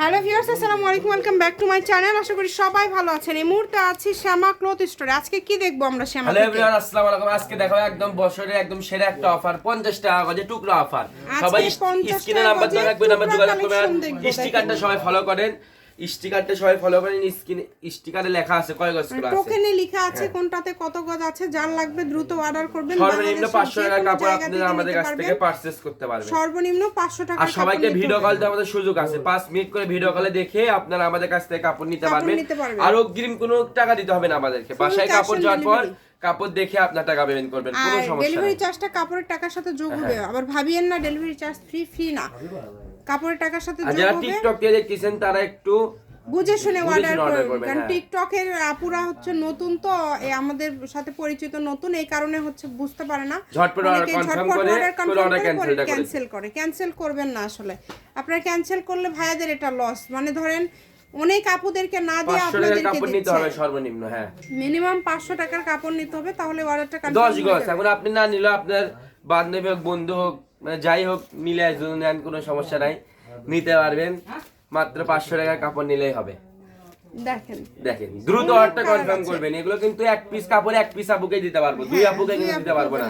Hello viewers আসসালামু আলাইকুম। Welcome back to my channel আশা করি সবাই ভালো আছেন। এই মুহূর্তে আছি শ্যামা ক্লথ স্টোরে আজকে কি দেখব আমরা শ্যামা হ্যালো? এভরিওয়ান আসসালামু আলাইকুম। আজকে দেখো একদম বছরে একদম সেরা একটা অফার 50 টাকা গজে টুকরো অফার সবাই স্ক্রিনে নাম্বার দেওয়া রাখবেন আমরা যোগাযোগ করবেন। স্টিকারটা সবাই ফলো করেন। স্টিকারটা সবাই ফলো করেন স্ক্রিনে স্টিকারে লেখা আছে কয় গজ করে আছে? টোকেনে লেখা আছে কোনটাতে কত গজ আছে যার লাগবে দ্রুত অর্ডার করবেন হ্যাঁ। সর্বনিম্ন 500 যে টাকার কোনো কাপড় আপনারা আমাদের কাছ থেকে পারচেজ করতে পারবেন। সর্বনিম্ন 500 টাকা আর সবাইকে ভিডিও কল দেওয়ার আমাদের সুযোগ আছে। 5 মিনিট করে ভিডিও কলে দেখে আপনারা আমাদের কাছ থেকে কাপড় নিতে পারবেন। আর অগ্রিম কোনো টাকা দিতে হবে না আমাদেরকে। বাসায় কাপড় যাওয়ার পর কাপড় দেখে আপনার টাকা পেমেন্ট করবেন কোনো সমস্যা ডেলিভারি চার্জটা কাপড়ের টাকার সাথে যোগ হ্যাঁ। হবে আবার ভাবিয়েন না ডেলিভারি চার্জ ফ্রি ফ্রি না। কাপড়ের টাকার সাথে যারা টিকটক দিয়ে দেখতেছেন তারা একটু বুঝে শুনে অর্ডার করবেন কারণ হ্যাঁ। টিকটকের আপুরা হচ্ছে নতুন তো আমাদের সাথে পরিচিত নতুন এই কারণে হচ্ছে বুঝতে পারে না। ঝটপট order confirm করে, ক্যান্সেল করে ক্যান্সেল করবেন না আসলে। আপনারা ক্যান্সেল করলে ভাইয়াদের এটা লস মানে ধরেন অনেক আপুদেরকে না দিয়ে আপনাদেরকে কাপড় নিতে হবে সর্বনিম্ন হ্যাঁ। মিনিমাম পাঁচশো টাকার কাপড় নিতে হবে তাহলে অর্ডারটা কনফার্ম গজ এখন আপনি না নিলেও আপনার বান্ধবী হোক বন্ধু হোক যাই হোক মিলে নেন কোনো সমস্যা নাই। নিতে পারবেন। মাত্র পাঁচশো টাকা কাপড় নিলেই হবে। দেখেন। দেখেন দ্রুত অর্ডারটা কনফার্ম করবেন। এগুলো কিন্তু এক পিস কাপড় এক পিস আপুকে দিতে পারব। দুই আপুকে কিন্তু দিতে পারব না।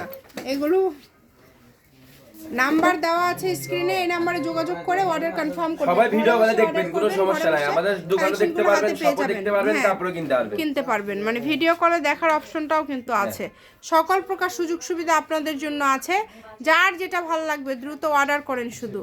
এগুলো নাম্বার দেওয়া আছে স্ক্রিনে এই নাম্বারে যোগাযোগ করে অর্ডার কনফার্ম করুন সবাই ভিডিও বলে কলে দেখবেন কোনো সমস্যা নাই। আমাদের দোকানে দেখতে পারবেন সব দেখতে পারবেন তারপরে কিনতে পারবেন। কিনতে পারবেন। মানে ভিডিও কলে দেখার অপশনটাও কিন্তু হ্যাঁ। আছে। সকল প্রকার সুযোগ সুবিধা আপনাদের জন্য আছে। যার যেটা ভালো লাগবে দ্রুত অর্ডার করেন শুধু।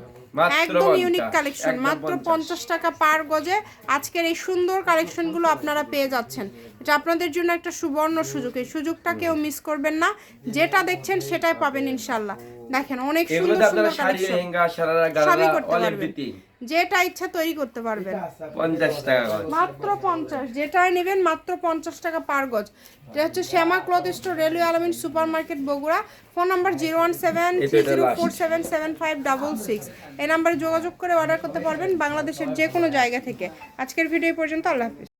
একদম ইউনিক কালেকশন মাত্র পঞ্চাশ। টাকা পার গজে আজকের এই সুন্দর কালেকশনগুলো আপনারা পেয়ে যাচ্ছেন। এটা আপনাদের জন্য একটা সুবর্ণ সুযোগ এই সুযোগটা কেউ মিস করবেন না। যেটা দেখছেন সেটাই পাবেন ইনশাল্লাহ দেখেন অনেক সুন্দর সুন্দর কালেকশন সবই করতে পারবেন। যেটা ইচ্ছা তৈরি করতে পারবেন। পঞ্চাশ টাকা মাত্র পঞ্চাশ। যেটাই নেবেন মাত্র পঞ্চাশ টাকা পার গজ। এটা হচ্ছে Shyama cloth store railway Almin super market Bogura. Phone number zero one seven three zero four seven seven five double six. এই নাম্বারে যোগাযোগ করে অর্ডার করতে পারবেন বাংলাদেশের যে কোনো জায়গা থেকে। আজকের ভিডিও পর্যন্ত আল্লাহ হাফিজ।